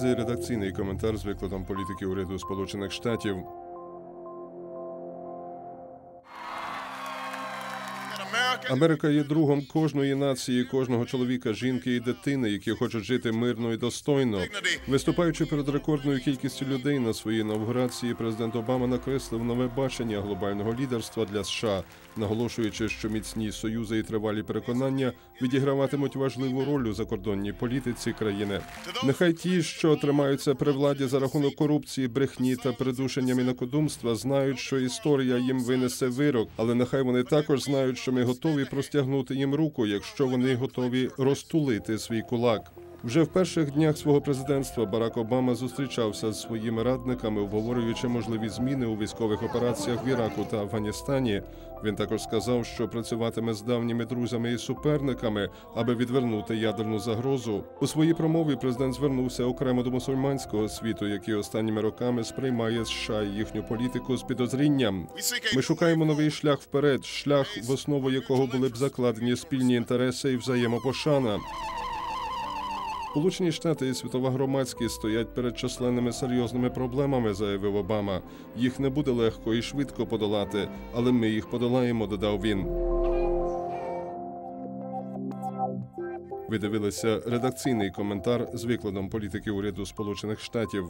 Редакційний коментар з викладом політики уряду Сполучених Штатів. Америка є другом кожної нації, кожного чоловіка, жінки і дитини, які хочуть жити мирно і достойно. Виступаючи перед рекордною кількістю людей на своїй інаугурації, президент Обама накреслив нове бачення глобального лідерства для США, наголошуючи, що міцні союзи і тривалі переконання відіграватимуть важливу роль у закордонній політиці країни. Нехай ті, що тримаються при владі за рахунок корупції, брехні та придушення мінокодумства, знають, що історія їм винесе вирок, але нехай вони також знають, що ми готові простягнути їм руку, якщо вони готові розтулити свій кулак. Вже в перших днях свого президентства Барак Обама зустрічався з своїми радниками, обговорюючи можливі зміни у військових операціях в Іраку та Афганістані. Він також сказав, що працюватиме з давніми друзями і суперниками, аби відвернути ядерну загрозу. У своїй промові президент звернувся окремо до мусульманського світу, який останніми роками сприймає США і їхню політику з підозрінням. Ми шукаємо новий шлях вперед, шлях, в основу якого були б закладені спільні інтереси і взаємопошана. Сполучені Штати і світова громадськість стоять перед численними серйозними проблемами, заявив Обама. Їх не буде легко і швидко подолати, але ми їх подолаємо, додав він. Ви дивилися редакційний коментар з викладом політики уряду Сполучених Штатів.